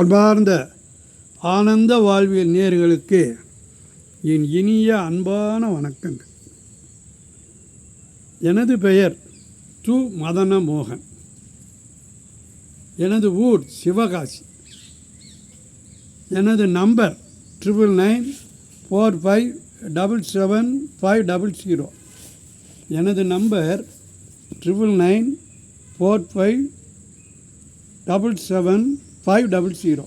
அன்பார்ந்த ஆனந்த வாழ்வியல் நேர்களுக்கு என் இனிய அன்பான வணக்கங்கள். எனது பெயர் து மதன மோகன் எனது ஊர் சிவகாசி. எனது number triple nine four five double seven five double zero. எனது number triple nine four five double seven five double zero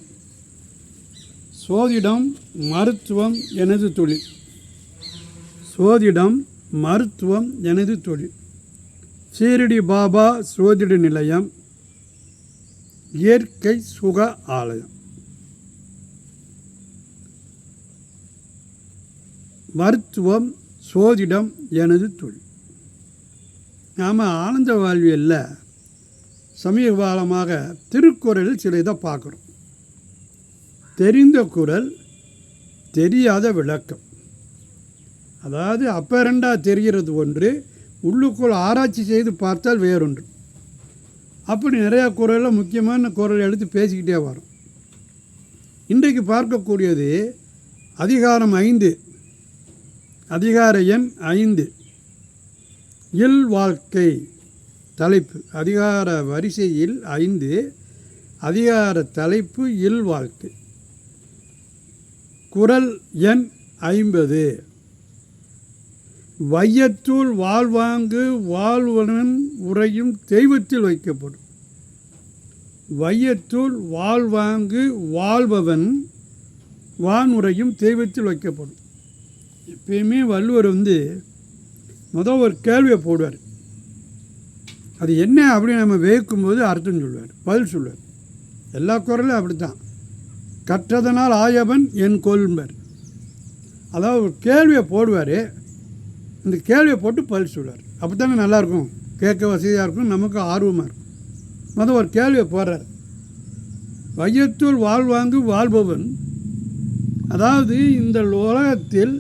சோதிடம் மருத்துவம் எனது தொழில். சோதிடம் மருத்துவம் எனது தொழில். சீரடி பாபா சோதிட நிலையம். இயற்கை சுக ஆலயம். மருத்துவம் சோதிடம் எனது தொழில். நாம் ஆனந்த வாழ்வியலில் சமீப காலமாக திருக்குறளில் சில இதை பார்க்குறோம். தெரிந்த குரல் தெரியாத விளக்கம். அதாவது அப்பரண்டாக தெரிகிறது ஒன்று உள்ளுக்குள் ஆராய்ச்சி செய்து பார்த்தால் வேறொன்று. அப்படி நிறையா குரலில் முக்கியமான குரல் எடுத்து பேசிக்கிட்டே வரும். இன்றைக்கு பார்க்கக்கூடியது அதிகாரம் ஐந்து. அதிகார எண் ஐந்து. இல் வாழ்க்கை. தலைப்பு. அதிகார வரிசையில் ஐந்து அதிகார தலைப்பு இல் வாழ்த்து. குரல் எண் ஐம்பது. வையத்துள் வாழ்வாங்கு வாழ்வனும் உரையும் தெய்வத்தில் வைக்கப்படும். வையத்துள் வாழ்வாங்கு வாழ்பவன் வானுரையும் தெய்வத்தில் வைக்கப்படும். எப்பயுமே வள்ளுவர் வந்து முதல் ஒரு கேள்வியை போடுவார். அது என்ன அப்படின்னு நம்ம வேக்கும்போது அர்த்தம் சொல்லுவார் பதில் சொல்லுவார். எல்லா குரலும் அப்படி தான் கற்றதனால் ஆயவன் என் கொள்பர் அதாவது ஒரு கேள்வியை போடுவார் இந்த கேள்வியை போட்டு பதில் சொல்லுவார். அப்படி தானே நல்லாயிருக்கும்? கேட்க வசதியாக இருக்கும் நமக்கு ஆர்வமாக இருக்கும். மொதல் ஒரு கேள்வியை போடுறார். வையத்துள் வாழ்வாங்கு வாழ்பவன். அதாவது இந்த உலகத்தில்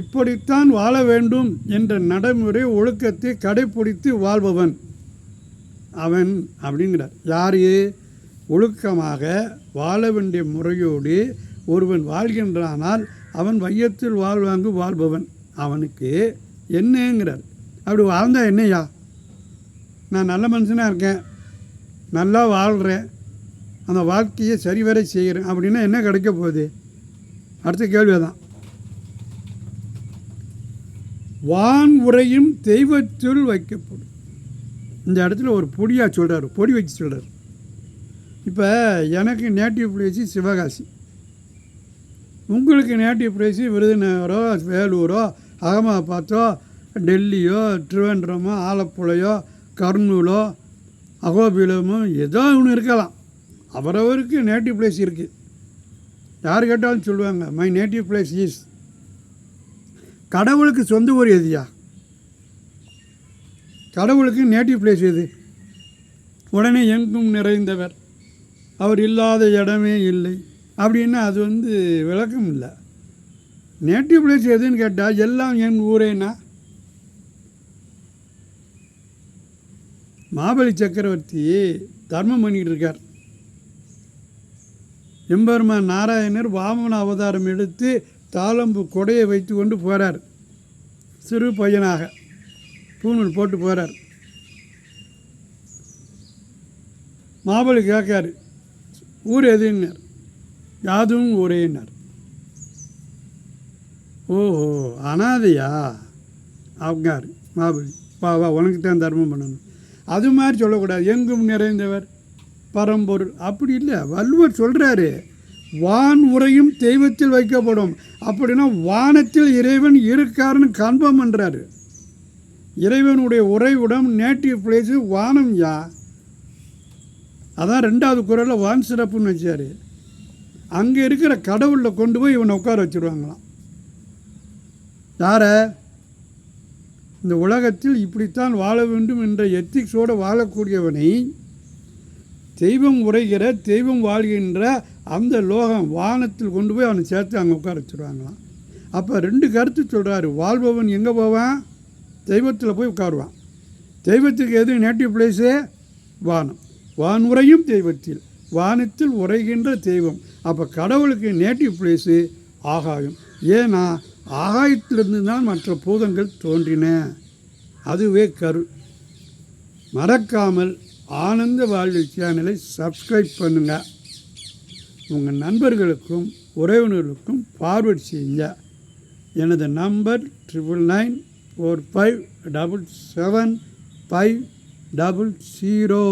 இப்படித்தான் வாழ வேண்டும் என்ற நடைமுறை ஒழுக்கத்தை கடைப்பிடித்து வாழ்பவன். அவன் அப்படிங்கிறார். யார்? ஒழுக்கமாக வாழ வேண்டிய முறையோடு ஒருவன் வாழ்கின்றானால் அவன் வையத்தில் வாழ்வாங்கு வாழ்பவன். அவனுக்கு என்னங்கிறார். அப்படி வாழ்ந்தா என்னையா நான் நல்ல மனுஷனாக இருக்கேன். நல்லா வாழ்கிறேன் அந்த வாழ்க்கையை சரிவர செய்கிறேன். அப்படின்னா என்ன கிடைக்க போகுது? அடுத்த கேள்வி தான் வான் உரையும் தெய்வத்தில் வைக்கப்படும். இந்த இடத்துல ஒரு பொடியாக சொல்கிறார் பொடி வச்சு சொல்கிறார் இப்போ எனக்கு நேட்டிவ் பிளேஸு சிவகாசி. உங்களுக்கு நேட்டிவ் பிளேஸு விருதுநகரோ வேலூரோ அகமதாபாத்தோ டெல்லியோ திருவேண்டரமோ ஆலப்புழையோ கர்னூலோ அகோபிலமோ ஏதோ ஒன்று இருக்கலாம். அவரவருக்கு நேட்டிவ் பிளேஸ் இருக்குது யார் கேட்டாலும் சொல்லுவாங்க மை நேட்டிவ் பிளேஸ் இஸ் கடவுளுக்கு சொந்த ஊர் எதியா? கடவுளுக்கு நேட்டிவ் பிளேஸ் எது? உடனே எங்கும் நிறைந்தவர். அவர் இல்லாத இடமே இல்லை. அப்படின்னா அது வந்து விளக்கம் இல்லை. நேட்டிவ் பிளேஸ் எதுன்னு கேட்டால் எல்லாம் என் ஊரேனா? மாபலி சக்கரவர்த்தி தர்மம் பண்ணிக்கிட்டு இருக்கார். எம்பெருமான் நாராயணர் வாமன அவதாரம் எடுத்து தாளம்பு கொடையை வைத்து கொண்டு போகிறார் சிறு பையனாக. பூணூல் போட்டு போகிறார் மாபலி கேட்காரு ஊர் எதுன்னார் யாதும் ஊரேன்னார் ஓஹோ அனாதையா? அவங்கார் மாபலி. வா வா உனக்கு தான் தர்மம் பண்ணணும். அது மாதிரி சொல்லக்கூடாது. எங்கும் நிறைந்தவர் பரம்பொருள். அப்படி இல்லை. வள்ளுவர் சொல்கிறாரு வான் உரையும் தெய்வத்தில் வைக்கப்படும். அப்படின்னா வானத்தில் இறைவன் இருக்காருன்னு கன்ஃபார்ம் பண்ணுறாரு இறைவனுடைய உறைவிடம் நேட்டிவ் பிளேஸு வானம் யா? அதான் ரெண்டாவது குரலில் வான் சிறப்புன்னு வச்சார். அங்கே இருக்கிற கடவுளில் கொண்டு போய் இவனை உட்கார வச்சுருவாங்களாம். யாரை? இந்த உலகத்தில் இப்படித்தான் வாழ வேண்டும் என்ற எத்திக்ஸோடு வாழக்கூடியவனை தெய்வம் உரைகிற தெய்வம் வாழ்கின்ற அந்த லோகம் வானத்தில் கொண்டு போய் அவனை சேர்த்து அங்கே உட்கார வச்சுருவாங்களாம். அப்போ ரெண்டு கருத்து சொல்கிறாரு வாழ்பவன் எங்கே போவான்? தெய்வத்தில் போய் உட்காருவான். தெய்வத்துக்கு எது நேட்டிவ் பிளேஸே வானம். வானுரையும் தெய்வத்தில். வானத்தில் உரைகின்ற தெய்வம். அப்போ கடவுளுக்கு நேட்டிவ் பிளேஸு ஆகாயம். ஏன்னா ஆகாயத்திலிருந்து தான் மற்ற பூதங்கள் தோன்றின. அதுவே கரு. மறக்காமல் ஆனந்த வாழ்வு சேனலை சப்ஸ்கிரைப் பண்ணுங்கள் உங்கள் நண்பர்களுக்கும் உறவினர்களுக்கும் ஃபார்வர்ட் செய்யுங்க. எனது number triple nine four five double seven five double zero